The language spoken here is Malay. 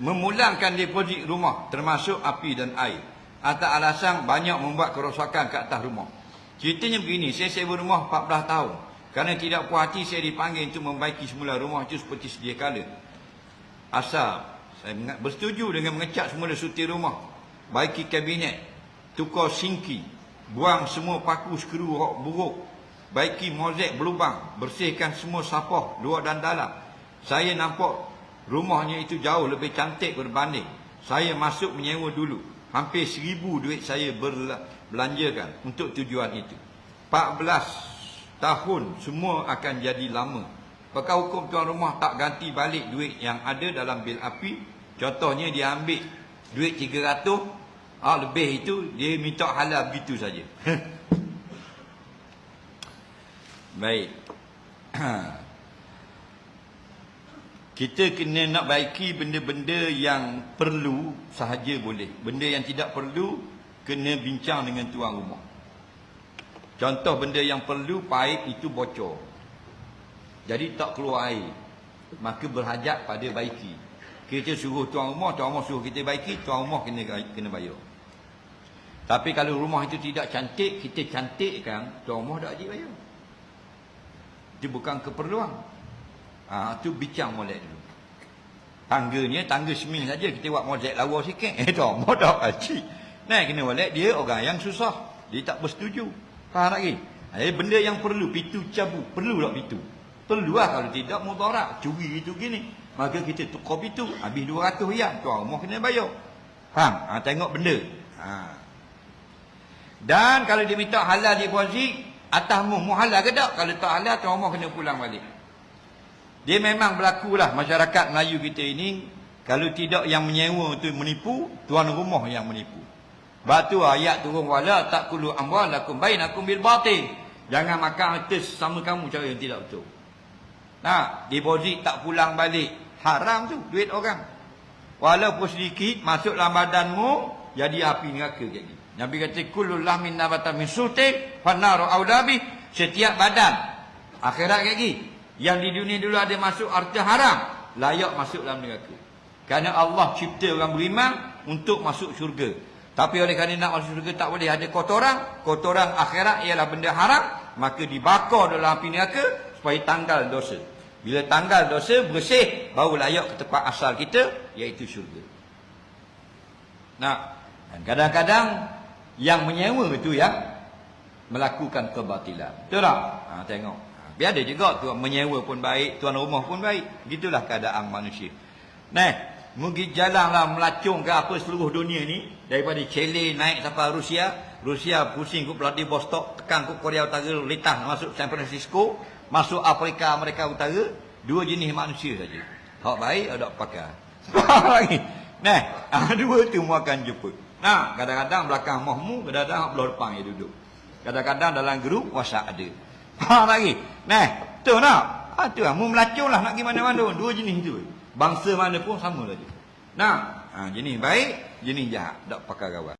memulangkan deposit rumah termasuk api dan air. Atas alasan banyak membuat kerosakan ke atas rumah. Ceritanya begini, saya sewa rumah 14 tahun. Kerana tidak puas hati saya dipanggil untuk membaiki semula rumah itu seperti sedia kala. Asal saya bersetuju dengan mengecat semula sutir rumah. Baiki kabinet, tukar sinki, buang semua paku skru hok buruk. Baiki mozek berlubang, bersihkan semua sapah luar dan dalam. Saya nampak rumahnya itu jauh lebih cantik berbanding. Saya masuk menyewa dulu. Hampir seribu duit saya berla- belanjakan untuk tujuan itu. 14 tahun semua akan jadi lama. Apakah hukum tuan rumah tak ganti balik duit yang ada dalam bil api? Contohnya dia ambil duit 300, ah lebih itu dia minta halal begitu saja. Baik. Kita kena nak baiki benda-benda yang perlu sahaja boleh. Benda yang tidak perlu kena bincang dengan tuan rumah. Contoh benda yang perlu paip itu bocor. Jadi tak keluar air. Maka berhajat pada baiki. Kita suruh tuan rumah, tuan rumah suruh kita baiki, tuan rumah kena kena bayar. Tapi kalau rumah itu tidak cantik, kita cantikkan, tuan rumah tak wajib bayar. Itu bukan keperluan. Ha, tu bincang molek dulu. Tangganya, tangga semin saja kita buat molek lawa sikit. Eh, tuan rumah tak wajib. Nah, kena molek dia orang yang susah. Dia tak bersetuju. Faham lagi? Eh, benda yang perlu, pitu cabu. Perlu tak pitu? Perlu lah kalau tidak mudarat. Curi itu gini. Maka kita tukar pitu. Habis 200 yang. Tuan rumah kena bayar. Faham? Ha, tengok benda. Ha. Dan kalau dia minta halal deposit, atasmu mu halal ke tak? Kalau tak halal, tuan rumah kena pulang balik. Dia memang berlakulah masyarakat Melayu kita ini, kalau tidak yang menyewa itu menipu, tuan rumah yang menipu. Batu ayat turun wala tak kulu amwalakum bainakum bil batil. Jangan makan harta sama kamu cara yang tidak betul. Nah, deposit tak pulang balik. Haram tu duit orang. Walaupun sedikit masuk dalam badanmu jadi api neraka jadi. Nabi kata kullu lahmin nabata min suti fanaru aulabi setiap badan akhirat lagi yang di dunia dulu ada masuk harta haram layak masuk dalam neraka. Kerana Allah cipta orang beriman untuk masuk syurga. Tapi oleh kerana nak masuk syurga tak boleh ada kotoran, kotoran akhirat ialah benda haram, maka dibakar dalam api neraka supaya tanggal dosa. Bila tanggal dosa bersih baru layak ke tempat asal kita iaitu syurga. Nah, dan kadang-kadang yang menyewa itu yang melakukan kebatilan. Betul tak? Ha, tengok. Biar ada juga tuan menyewa pun baik, tuan rumah pun baik. Gitulah keadaan manusia. Nah, mungkin jalanlah melacung ke apa seluruh dunia ni daripada Chile naik sampai Rusia, Rusia pusing ke Vladivostok, tekan ke Korea Utara, litah masuk San Francisco, masuk Afrika Amerika Utara, dua jenis manusia saja. Hak baik ada pakar. lagi. Nah, ah, dua tu mu akan jumpa. Nah, kadang-kadang belakang mahmu, kadang-kadang belah depan dia duduk. Kadang-kadang dalam grup WhatsApp ada. Ha lagi. Nah, tu nak. Ha tu lah, mu melacung lah nak pergi mana-mana. Dua jenis tu. Bangsa mana pun sama saja. Nah, ha, jenis baik, jenis jahat. Tak pakar kawan.